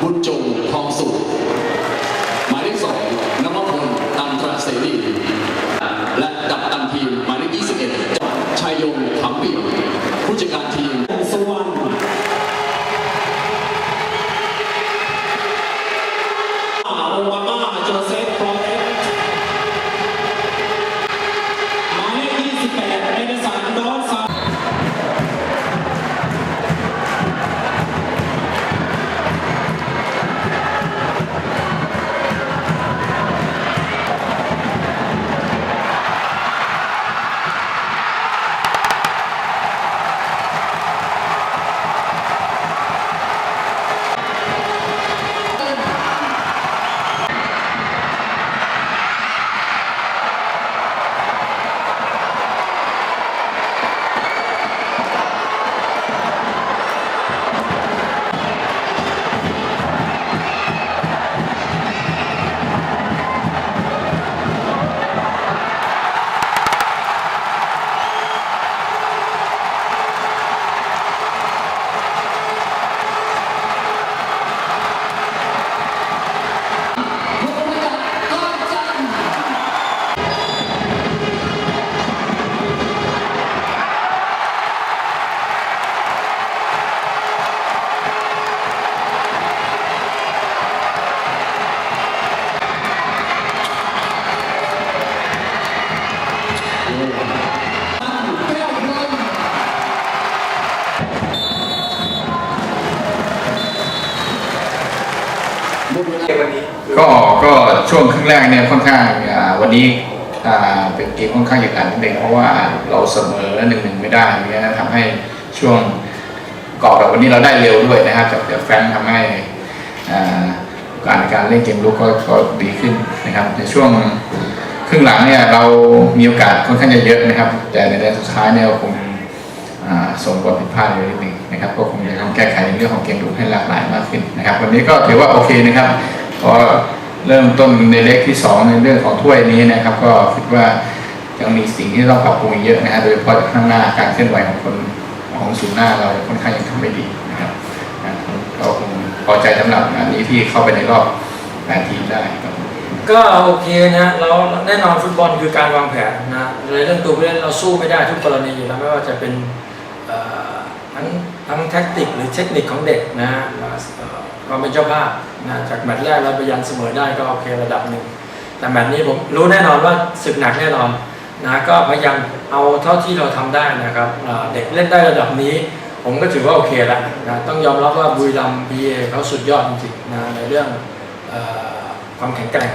บุญ ก็ก็ช่วงครึ่งแรกเนี่ยค่อนข้างวันนี้เป็นเกมค่อนข้างอย่างอันนิดนึงเพราะว่าเราเสมอหนึ่งหนึ่งไม่ได้เนี่ยนะทำให้ช่วงก่อนแบบวันนี้เราได้เร็วด้วยนะครับจากแฟนทำให้อ่าการการเล่นเกมลุกก็ดีขึ้นนะครับในช่วงครึ่งหลังเนี่ยเรามีโอกาสค่อนข้างจะเยอะนะครับ แต่ในเดือนสุดท้ายเนี่ยเราคง อ่าส่งบทผิดพลาดไปนิดนึงนะครับก็คงจะต้องแก้ไขในเรื่องของเกมลุกให้หลากหลายมากขึ้นนะครับ วันนี้ก็ถือว่าโอเคนะครับพราะเริ่มต้นในเล็กที่สองในเรื่องของถ้วยนี้นะครับ ก็คิดว่ายังมีสิ่งที่ต้องปรับปรุงเยอะนะฮะโดยเฉพาะข้างหน้าการเคลื่อนไหวของคนของศูนย์หน้าเราค่อนข้างยังทำไม่ดีนะครับอ่าก็คงพอใจสำหรับอันนี้ที่เข้าไปในรอบแปดทีมได้ครับ ก็โอเคนะเราแน่นอนฟุตบอลคือการวางแผนนะในเรื่องตัวผู้เล่นเราสู้ไม่ได้ทุกกรณีอยู่แล้วไม่ว่าจะเป็นทั้งทั้งแท็กติกหรือเทคนิคของเด็กนะเอ่อควาเป็นเจ้าภาพนะจากแมตช์แรกเราไปยันเสมอได้ก็โอเคระดับหนึ่งแต่แมตช์นี้ผมรู้แน่นอนว่าศึกหนักแน่นอนนะก็พยายามเอาเท่าที่เราทำได้นะครับเด็กเล่นได้ระดับนี้ ผมก็ถือว่าโอเคแล้วนะต้องยอมรับว่าบุรีรัมย์พีเอเขาสุดยอดจริงๆนะในเรื่องความแข็งแกร่ง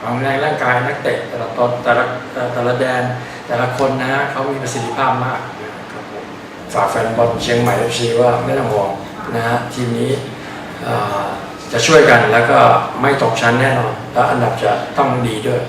ความแรงร่างกายนักเตะแต่ละตนแต่ละแต่ละแดนแต่ละคนนะฮะเขามีประสิทธิภาพมากนะครับผมฝากแฟนบอลเชียงใหม่เอฟซีว่าไม่ต้องห่วงนะฮะทีมนี้จะช่วยกันแล้วก็ไม่ตกชั้นแน่นอนและอันดับจะต้องดีด้วย